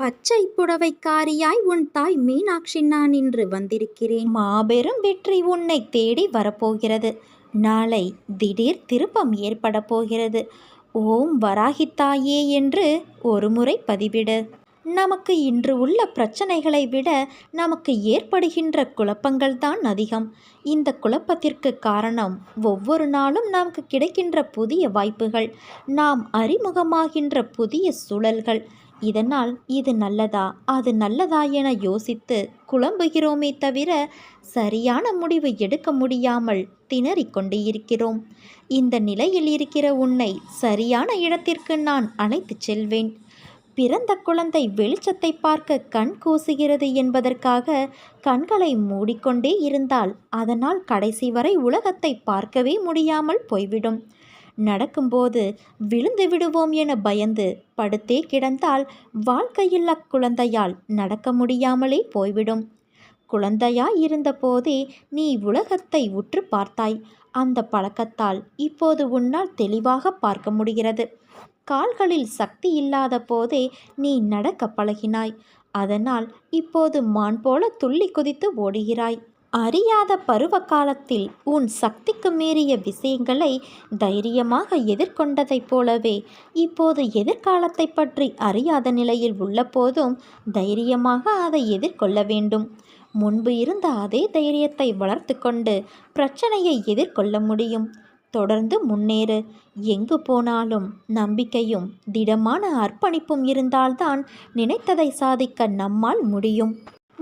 பச்சை புடவைக்காரியாய் உன் தாய் மீனாட்சி நான் இன்று வந்திருக்கிறேன். மாபெரும் வெற்றி உன்னை தேடி வரப்போகிறது. நாளை திடீர் திருப்பம் ஏற்பட போகிறது ஓம் வராகி தாயே என்று ஒருமுறை பதிவிடு. நமக்கு இன்று உள்ள பிரச்சனைகளை விட நமக்கு ஏற்படுகின்ற குழப்பங்கள் தான் அதிகம். இந்த குழப்பத்திற்கு காரணம் ஒவ்வொரு நாளும் நமக்கு கிடைக்கின்ற புதிய வாய்ப்புகள். நாம் அறிமுகமாகின்ற புதிய சூழல்கள். இதனால் இது நல்லதா அது நல்லதா என யோசித்து குழம்புகிறோமே தவிர சரியான முடிவு எடுக்க முடியாமல் திணறிக் கொண்டு இருக்கிறோம் இந்த நிலையில் இருக்கிற உன்னை சரியான இடத்திற்கு நான் அழைத்துச் செல்வேன். பிறந்த குழந்தை வெளிச்சத்தை பார்க்க கண் கூசுகிறது என்பதற்காக கண்களை மூடிக்கொண்டே இருந்தால் அதனால் கடைசி வரை உலகத்தை பார்க்கவே முடியாமல் போய்விடும். நடக்கும்போது விழுந்து விடுவோம் என பயந்து படுத்தே கிடந்தால் வாழ்க்கையில் அக்குழந்தையால் நடக்க முடியாமலே போய்விடும். குழந்தையாய் இருந்தபோதே நீ உலகத்தை உற்று பார்த்தாய். அந்த பழக்கத்தால் இப்போது உன்னால் தெளிவாக பார்க்க முடிகிறது. கால்களில் சக்தி இல்லாத போதே நீ நடக்க பழகினாய். அதனால் இப்போது மான் போல துள்ளி குதித்து ஓடுகிறாய். அறியாத பருவ காலத்தில் உன் சக்திக்கு மீறிய விஷயங்களை தைரியமாக எதிர்கொண்டதைப் போலவே இப்போது எதிர்காலத்தை பற்றி அறியாத நிலையில் உள்ள போதும் தைரியமாக அதை எதிர்கொள்ள வேண்டும். முன்பு இருந்த அதே தைரியத்தை வளர்த்து கொண்டு பிரச்சனையை எதிர்கொள்ள முடியும். தொடர்ந்து முன்னேறு. எங்கு போனாலும் நம்பிக்கையும் திடமான அர்ப்பணிப்பும் இருந்தால்தான் நினைத்ததை சாதிக்க நம்மால் முடியும்.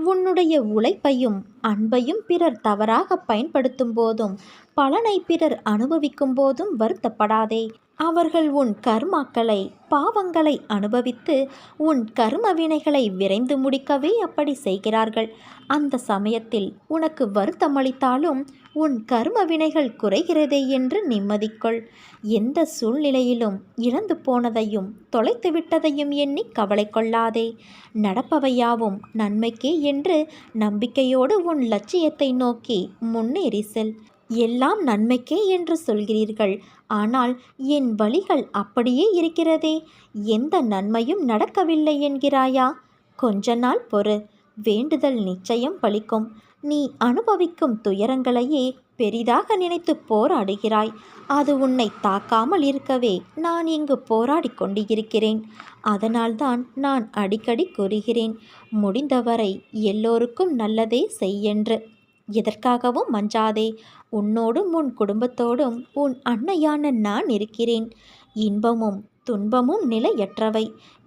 உன்னுடைய உழைப்பையும் அன்பையும் பிறர் தவறாக பயன்படுத்தும் போதும் பலனை பிறர் அனுபவிக்கும் போதும் வருத்தப்படாதே. அவர்கள் உன் கர்மாக்களை பாவங்களை அனுபவித்து உன் கர்ம வினைகளை விரைந்து முடிக்கவே அப்படி செய்கிறார்கள். அந்த சமயத்தில் உனக்கு வருத்தமளித்தாலும் உன் கர்ம வினைகள் குறைகிறதே என்று நிம்மதிக்கொள். எந்த சூழ்நிலையிலும் இழந்து போனதையும் தொலைத்து விட்டதையும் எண்ணி கவலை கொள்ளாதே. நடப்பவையாவும் நன்மைக்கே என்று நம்பிக்கையோடு உன் உன் லட்சியத்தை நோக்கி முன்னேறி செல் எல்லாம் நன்மைக்கே என்று சொல்கிறீர்கள். ஆனால் என் வழிகள் அப்படியே இருக்கிறதே. எந்த நன்மையும் நடக்கவில்லை என்கிறாயா? கொஞ்ச நாள் பொறு. வேண்டுதல் நிச்சயம் பலிக்கும் நீ அனுபவிக்கும் துயரங்களையே பெரிதாக நினைத்து போராடுகிறாய். அது உன்னை தாக்காமல் இருக்கவே நான் இங்கு போராடி கொண்டு இருக்கிறேன் அதனால்தான் நான் அடிக்கடி கூறுகிறேன் முடிந்தவரை எல்லோருக்கும் நல்லதே செய்யென்று. எதற்காகவும் மஞ்சாதே உன்னோடும் உன் குடும்பத்தோடும் உன் அன்னையான நான் இருக்கிறேன். இன்பமும் துன்பமும் நிலையற்றவை.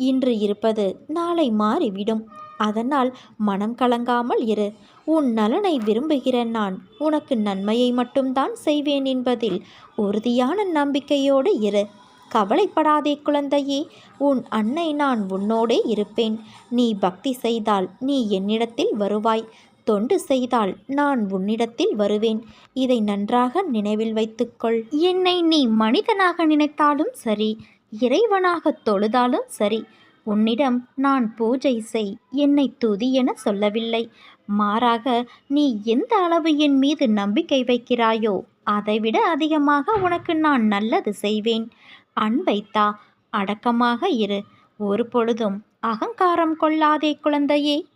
இன்று இருப்பது நாளை மாறிவிடும். அதனால் மனம் கலங்காமல் இரு. உன் நலனை விரும்புகிற நான். உனக்கு நன்மையை மட்டும்தான் செய்வேன் என்பதில் உறுதியான நம்பிக்கையோடு இரு. கவலைப்படாதே குழந்தையே உன் அன்னை நான் உன்னோடே இருப்பேன். நீ பக்தி செய்தால் நீ என்னிடத்தில் வருவாய். தொண்டு செய்தால் நான் உன்னிடத்தில் வருவேன். இதை நன்றாக நினைவில் வைத்துக்கொள். என்னை நீ மனிதனாக நினைத்தாலும் சரி இறைவனாக தொழுதாலும் சரி உன்னிடம் நான் பூஜை செய். என்னை துதி என சொல்லவில்லை. மாறாக நீ எந்த அளவு என் மீது நம்பிக்கை வைக்கிறாயோ அதைவிட அதிகமாக உனக்கு நான் நல்லது செய்வேன். அன்பைத்தா அடக்கமாக இரு. ஒரு பொழுதும் அகங்காரம் கொள்ளாதே குழந்தையே.